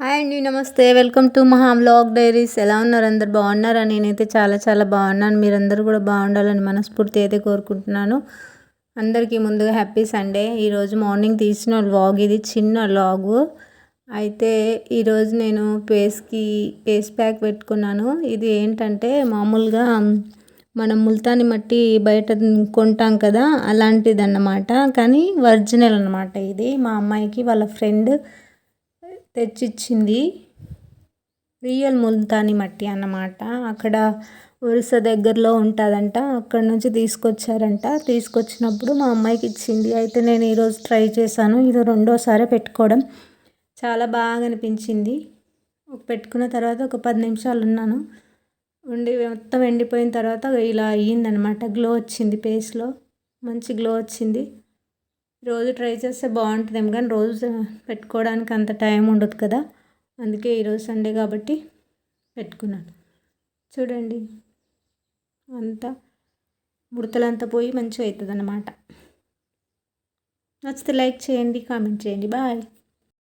Hi అండి నమస్తే. Welcome to Maha blog diaries. ఎలా ఉన్నారు? అందరు బాగున్నారా? నేనైతే చాలా చాలా బాగున్నాను. మీరందరూ కూడా బాగుండాలని మనస్ఫూర్తి అయితే కోరుకుంటున్నాను. అందరికీ ముందుగా హ్యాపీ సండే. ఈరోజు మార్నింగ్ తీసిన వ్లాగ్ ఇది చిన్న వ్లాగు. అయితే ఈరోజు నేను పేస్కి పేస్ ప్యాక్ పెట్టుకున్నాను. ఇది ఏంటంటే మామూలుగా మనం ముల్తాని మట్టి బయట కొంటాం కదా అలాంటిది అన్నమాట కానీ ఒరిజినల్ అనమాట ఇది. మా అమ్మాయికి వాళ్ళ ఫ్రెండ్ తెచ్చిచ్చింది. రియల్ ముల్తాని మట్టి అన్నమాట. అక్కడ ఒరిస్సా దగ్గరలో ఉంటుందంట. అక్కడ నుంచి తీసుకొచ్చారంట. తీసుకొచ్చినప్పుడు మా అమ్మాయికి ఇచ్చింది. అయితే నేను ఈరోజు ట్రై చేశాను. ఇది రెండోసారి పెట్టుకోవడం చాలా బాగా అనిపించింది. పెట్టుకున్న తర్వాత ఒక పది నిమిషాలు ఉన్నాను. ఉండి మొత్తం ఎండిపోయిన తర్వాత ఇలా అయ్యిందనమాట గ్లో వచ్చింది ఫేస్లో మంచి గ్లో వచ్చింది. రోజు ట్రై చేస్తే బాగుంటుందేమో కానీ రోజు పెట్టుకోవడానికి అంత టైం ఉండదు కదా. అందుకే ఈరోజు సండే కాబట్టి పెట్టుకున్నాను. చూడండి. అంతా ముడతలంతా పోయి మంచిగా అవుతుంది అన్నమాట నచ్చితే లైక్ చేయండి కామెంట్ చేయండి. బాయ్.